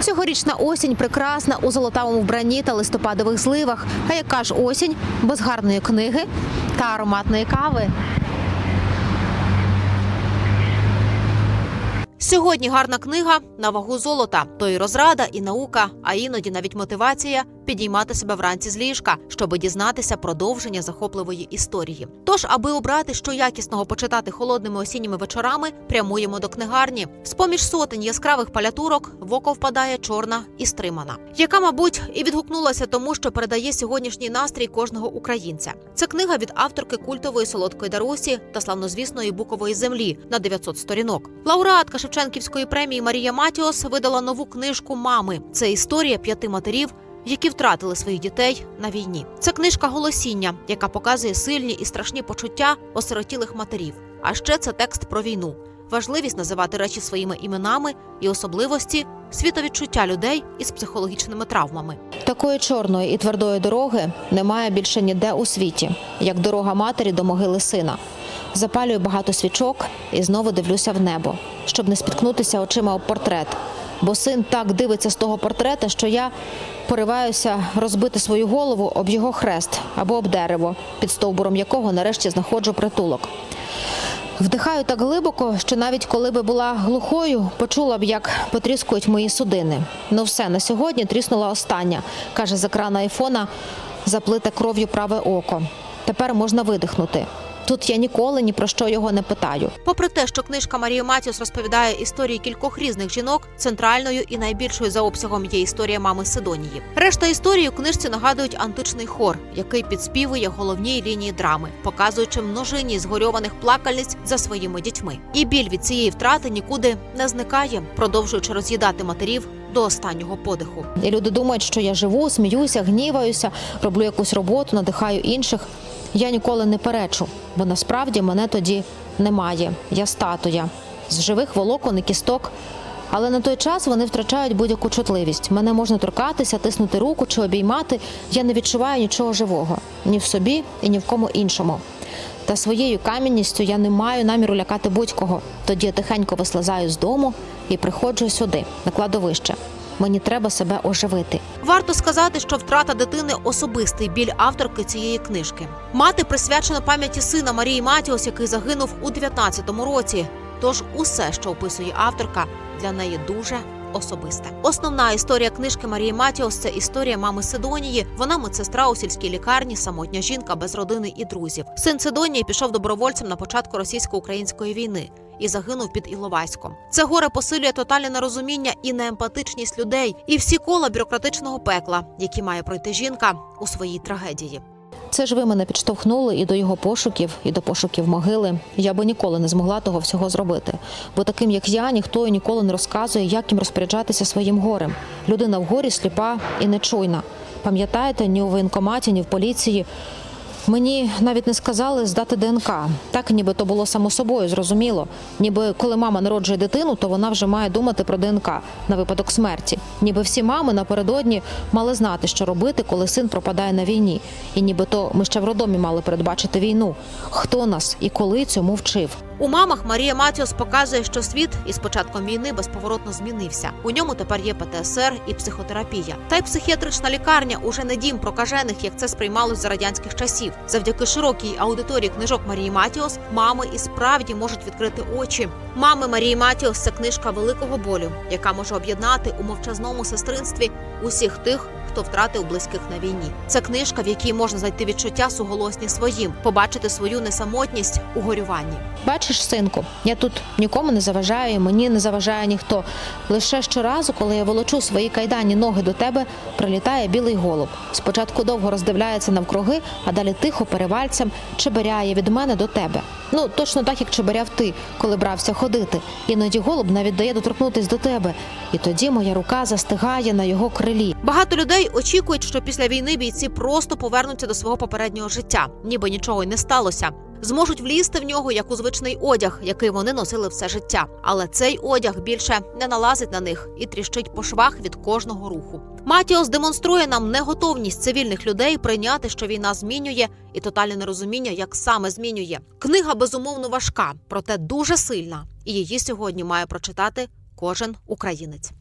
Цьогорічна осінь прекрасна у золотавому вбранні та листопадових зливах. А яка ж осінь без гарної книги та ароматної кави? Сьогодні гарна книга на вагу золота. То і розрада, і наука, а іноді навіть мотивація підіймати себе вранці з ліжка, щоб дізнатися продовження захопливої історії. Тож, аби обрати, що якісного почитати холодними осінніми вечорами, прямуємо до книгарні. З поміж сотень яскравих палятурок в око впадає чорна і стримана, яка, мабуть, і відгукнулася тому, що передає сьогоднішній настрій кожного українця. Це книга від авторки культової солодкої Дарусі та славнозвісної букової землі на 900 сторінок. Лауреатка Шевченківської премії Марія Матіос видала нову книжку Мами. Це історія п'яти матерів. Які втратили своїх дітей на війні. Це книжка голосіння, яка показує сильні і страшні почуття осиротілих матерів. А ще це текст про війну, важливість називати речі своїми іменами і особливості світовідчуття людей із психологічними травмами. Такої чорної і твердої дороги немає більше ніде у світі, як дорога матері до могили сина. Запалюю багато свічок і знову дивлюся в небо, щоб не спіткнутися очима об портрет. Бо син так дивиться з того портрета, що я пориваюся розбити свою голову об його хрест або об дерево, під стовбуром якого нарешті знаходжу притулок. Вдихаю так глибоко, що навіть коли би була глухою, почула б, як потріскують мої судини. Ну все, на сьогодні тріснула остання, каже з екрана айфона, заплите кров'ю праве око. Тепер можна видихнути. Тут я ніколи ні про що його не питаю. Попри те, що книжка Марії Матіус розповідає історії кількох різних жінок, центральною і найбільшою за обсягом є історія мами Сидонії. Решта історії у книжці нагадують античний хор, який підспівує головній лінії драми, показуючи множині згорьованих плакальниць за своїми дітьми. І біль від цієї втрати нікуди не зникає, продовжуючи роз'їдати матерів. До останнього подиху. І люди думають, що я живу, сміюся, гніваюся, роблю якусь роботу, надихаю інших. Я ніколи не перечу, бо насправді мене тоді немає. Я статуя з живих волокон і кісток. Але на той час вони втрачають будь-яку чутливість. Мене можна торкатися, тиснути руку чи обіймати. Я не відчуваю нічого живого ні в собі і ні в кому іншому. Та своєю камінністю я не маю наміру лякати будь-кого. Тоді я тихенько вислизаю з дому і приходжу сюди, на кладовище. Мені треба себе оживити. Варто сказати, що втрата дитини особистий біль авторки цієї книжки. Мати присвячена пам'яті сина Марії Матіос, який загинув у 19-му році. Тож усе, що описує авторка, для неї дуже особисте. Основна історія книжки Марії Матіос це історія мами Сидонії. Вона медсестра у сільській лікарні, самотня жінка без родини і друзів. Син Сидонії пішов добровольцем на початку російсько-української війни. І загинув під Іловайськом. Це горе посилює тотальне нерозуміння і неемпатичність людей, і всі кола бюрократичного пекла, які має пройти жінка у своїй трагедії. Це ж ви мене підштовхнули і до його пошуків, і до пошуків могили. Я би ніколи не змогла того всього зробити. Бо таким, як я, ніхто і ніколи не розказує, як їм розпоряджатися своїм горем. Людина в горі сліпа і нечуйна. Пам'ятаєте, ні у воєнкоматі, ні в поліції. Мені навіть не сказали здати ДНК. Так ніби то було само собою, зрозуміло. Ніби коли мама народжує дитину, то вона вже має думати про ДНК на випадок смерті. Ніби всі мами напередодні мали знати, що робити, коли син пропадає на війні. І нібито ми ще в роддомі мали передбачити війну. Хто нас і коли цьому вчив? У мамах Марія Матіос показує, що світ із початком війни безповоротно змінився. У ньому тепер є ПТСР і психотерапія. Та й психіатрична лікарня уже не дім прокажених, як це сприймалось за радянських часів. Завдяки широкій аудиторії книжок Марії Матіос мами і справді можуть відкрити очі. Мами Марії Матіос це книжка великого болю, яка може об'єднати у мовчазному сестринстві усіх тих. Хто втратив близьких на війні? Це книжка, в якій можна знайти відчуття суголосні своїм, побачити свою несамотність у горюванні. Бачиш, синку, я тут нікому не заважаю, і мені не заважає ніхто. Лише щоразу, коли я волочу свої кайдані ноги до тебе, прилітає білий голуб. Спочатку довго роздивляється навкруги, а далі тихо перевальцем чеберяє від мене до тебе. Ну точно так, як чеберяв ти, коли брався ходити. Іноді голуб навіть дає доторкнутись до тебе. І тоді моя рука застигає на його крилі. Багато людей очікують, що після війни бійці просто повернуться до свого попереднього життя, ніби нічого й не сталося. Зможуть влізти в нього як у звичний одяг, який вони носили все життя. Але цей одяг більше не налазить на них і тріщить по швах від кожного руху. Матіос демонструє нам неготовність цивільних людей прийняти, що війна змінює, і тотальне нерозуміння, як саме змінює. Книга безумовно важка, проте дуже сильна, і її сьогодні має прочитати кожен українець.